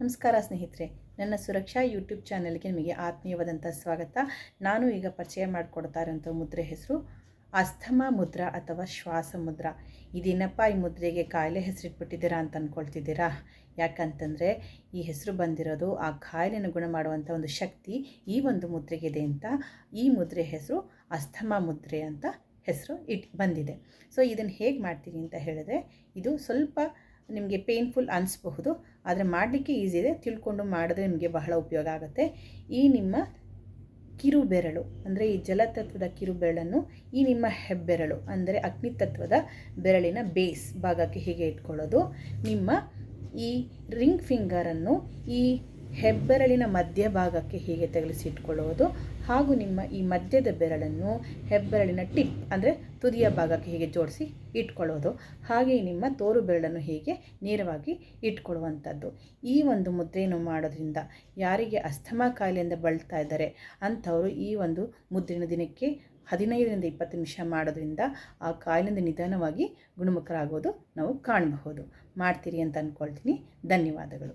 ನಮಸ್ಕಾರ ಸ್ನೇಹಿತರೆ, ನನ್ನ ಸುರಕ್ಷಾ ಯೂಟ್ಯೂಬ್ ಚಾನೆಲ್ಗೆ ನಿಮಗೆ ಆತ್ಮೀಯವಾದಂಥ ಸ್ವಾಗತ. ನಾನು ಈಗ ಪರಿಚಯ ಮಾಡಿಕೊಡ್ತಾ ಇರೋಂಥ ಮುದ್ರೆ ಹೆಸರು ಅಸ್ಥಮ ಮುದ್ರಾ ಅಥವಾ ಶ್ವಾಸ ಮುದ್ರ. ಇದೇನಪ್ಪ ಈ ಮುದ್ರೆಗೆ ಕಾಯಿಲೆ ಹೆಸರಿಟ್ಬಿಟ್ಟಿದ್ದೀರಾ ಅಂತ ಅಂದ್ಕೊಳ್ತಿದ್ದೀರಾ ಯಾಕಂತಂದರೆ ಈ ಹೆಸರು ಬಂದಿರೋದು ಆ ಕಾಯಿಲೆನ ಗುಣ ಮಾಡುವಂಥ ಒಂದು ಶಕ್ತಿ ಈ ಒಂದು ಮುದ್ರೆಗಿದೆ ಅಂತ ಈ ಮುದ್ರೆ ಹೆಸರು ಅಸ್ಥಮ ಮುದ್ರೆ ಅಂತ ಹೆಸರು ಇಟ್ ಬಂದಿದೆ. ಸೊ, ಇದನ್ನು ಹೇಗೆ ಮಾಡ್ತೀನಿ ಅಂತ ಹೇಳಿದ್ರೆ, ಇದು ಸ್ವಲ್ಪ ನಿಮಗೆ ಪೇನ್ಫುಲ್ ಅನಿಸ್ಬಹುದು. ಆದರೆ ಮಾಡಲಿಕ್ಕೆ ಈಸಿ ಇದೆ. ತಿಳ್ಕೊಂಡು ಮಾಡಿದ್ರೆ ನಿಮಗೆ ಬಹಳ ಉಪಯೋಗ ಆಗುತ್ತೆ. ಈ ನಿಮ್ಮ ಕಿರು ಬೆರಳು ಅಂದರೆ ಈ ಜಲತತ್ವದ ಕಿರು ಬೆರಳನ್ನು ಈ ನಿಮ್ಮ ಹೆಬ್ಬೆರಳು, ಅಂದರೆ ಅಗ್ನಿ ತತ್ವದ ಬೆರಳಿನ ಬೇಸ್ ಭಾಗಕ್ಕೆ ಹೀಗೆ ಇಟ್ಕೊಳ್ಳೋದು. ನಿಮ್ಮ ಈ ರಿಂಗ್ ಫಿಂಗರನ್ನು ಈ ಹೆಬ್ಬೆರಳಿನ ಮಧ್ಯಭಾಗಕ್ಕೆ ಹೀಗೆ ತಗಲಿಸಿಟ್ಕೊಳ್ಳುವುದು ಹಾಗೂ ನಿಮ್ಮ ಈ ಮಧ್ಯದ ಬೆರಳನ್ನು ಹೆಬ್ಬೆರಳಿನ ಟಿಪ್, ಅಂದರೆ ತುದಿಯ ಭಾಗಕ್ಕೆ ಹೀಗೆ ಜೋಡಿಸಿ ಇಟ್ಕೊಳ್ಳೋದು. ಹಾಗೆ ನಿಮ್ಮ ತೋರು ಬೆರಳನ್ನು ಹೀಗೆ ನೇರವಾಗಿ ಇಟ್ಕೊಳ್ಳುವಂಥದ್ದು. ಈ ಒಂದು ಮುದ್ರೆಯನ್ನು ಮಾಡೋದ್ರಿಂದ ಯಾರಿಗೆ ಅಸ್ತಮಾ ಕಾಯಿಲೆಯಿಂದ ಬಳಲ್ತಾ ಇದ್ದಾರೆ ಅಂಥವರು ಈ ಒಂದು ಮುದ್ರಿನ ದಿನಕ್ಕೆ ಹದಿನೈದರಿಂದ ಇಪ್ಪತ್ತು ನಿಮಿಷ ಮಾಡೋದ್ರಿಂದ ಆ ಕಾಯಿಲೆಯಿಂದ ನಿಧಾನವಾಗಿ ಗುಣಮುಖರಾಗೋದು ನಾವು ಕಾಣಬಹುದು. ಮಾಡ್ತೀರಿ ಅಂತ ಅಂದ್ಕೊಳ್ತೀನಿ ಧನ್ಯವಾದಗಳು.